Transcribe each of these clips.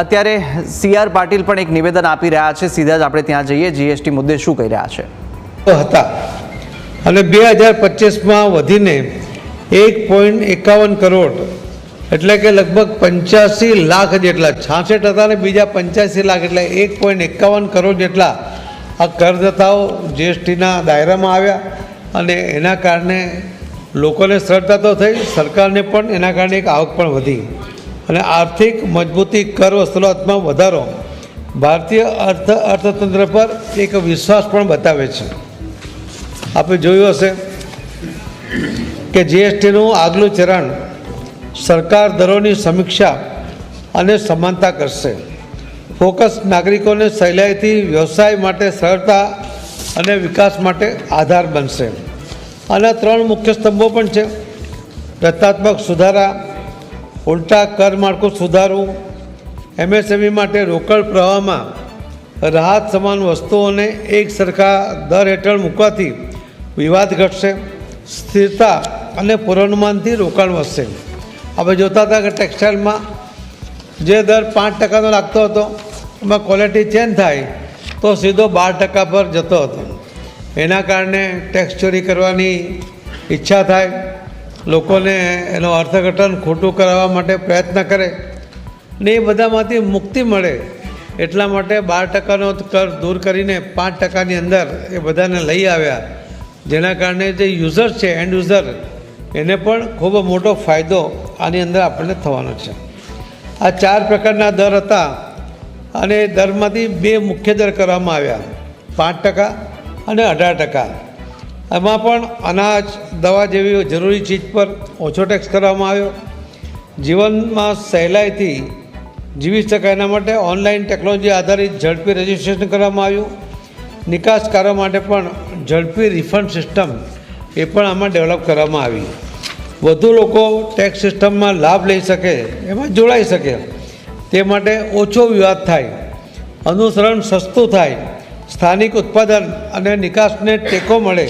અત્યારે C R Patil પણ એક નિવેદન આપી રહ્યા છે. સીધા જ આપણે ત્યાં જઈએ. જીએસટી મુદ્દે શું કહી રહ્યા છે? હતા. અને બે હજાર પચીસમાં વધીને એક પોઈન્ટ એકાવન કરોડ, એટલે કે લગભગ પંચ્યાસી લાખ જેટલા, છાસઠ હતા ને બીજા પંચ્યાસી લાખ, એટલે એક પોઈન્ટ એકાવન કરોડ જેટલા આ કરદાતાઓ જીએસટીના દાયરામાં આવ્યા. અને એના કારણે લોકોને સરળતા તો થઈ, સરકારને પણ એના કારણે એક આવક પણ વધી. અને આર્થિક મજબૂતી કર વસૂલાતમાં વધારો. ભારતીય અર્થ, અર્થતંત્ર પર એક વિશ્વાસ પણ બતાવે છે. આપણે જોયું હશે કે જીએસટીનું આગલું ચરણ સરકાર દરોની સમીક્ષા અને સમાનતા કરશે. ફોકસ નાગરિકોને સહેલાઈથી વ્યવસાય માટે સરળતા અને વિકાસ માટે આધાર બનશે. આના ત્રણ મુખ્ય સ્તંભો પણ છે. રચનાત્મક સુધારા ઉલટા કર માળખું સુધારવું, એમએસએમઈ માટે રોકડ પ્રવાહમાં રાહત સમાન વસ્તુઓને એક સરખા દર હેઠળ મૂકવાથી વિવાદ ઘટશે, સ્થિરતા અને પૂર્વાનુમાનથી રોકાણ વધશે. આપણે જોતા હતા કે ટેક્સટાઇલમાં જે દર પાંચ ટકાનો લાગતો હતો, એમાં ક્વોલિટી ચેન્જ થાય તો સીધો બાર ટકા પર જતો હતો. એના કારણે ટેક્સ ચોરી કરવાની ઈચ્છા થાય લોકોને એનો અર્થઘટન ખોટું કરાવવા માટે પ્રયત્ન કરે ને એ બધામાંથી મુક્તિ મળે. એટલા માટે બાર ટકાનો કર દૂર કરીને પાંચ ટકાની અંદર એ બધાને લઈ આવ્યા. જેના કારણે જે યુઝર છે એન્ડ યુઝર એને પણ ખૂબ મોટો ફાયદો આની અંદર આપણને થવાનો છે. આ ચાર પ્રકારના દર હતા અને દરમાંથી બે મુખ્ય દર કરવામાં આવ્યા. પાંચ ટકા અને અઢાર ટકા. એમાં પણ અનાજ, દવા જેવી જરૂરી ચીજ પર ઓછો ટેક્સ કરવામાં આવ્યો. જીવનમાં સહેલાઈથી જીવી શકાય એના માટે ઓનલાઈન ટેકનોલોજી આધારિત ઝડપી રજિસ્ટ્રેશન કરવામાં આવ્યું. નિકાસકારો માટે પણ ઝડપી રિફંડ સિસ્ટમ એ પણ આમાં ડેવલપ કરવામાં આવી. વધુ લોકો ટેક્સ સિસ્ટમમાં લાભ લઈ શકે, એમાં જોડાઈ શકે. તે માટે ઓછો વિવાદ થાય, અનુસરણ સસ્તું થાય, સ્થાનિક ઉત્પાદન અને નિકાસને ટેકો મળે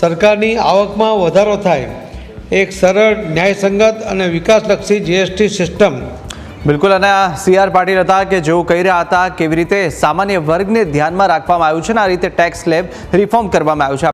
સરકારની આવકમાં વધારો થાય. એક સરળ ન્યાયસંગત અને વિકાસલક્ષી જીએસટી સિસ્ટમ બિલકુલ, અને આ સી આર પાટીલ હતા કે જેઓ કહી રહ્યા હતા કેવી રીતે સામાન્ય વર્ગને ધ્યાનમાં રાખવામાં આવ્યું છે અને આ રીતે ટેક્સ સ્લેબ રિફોર્મ કરવામાં આવ્યું છે.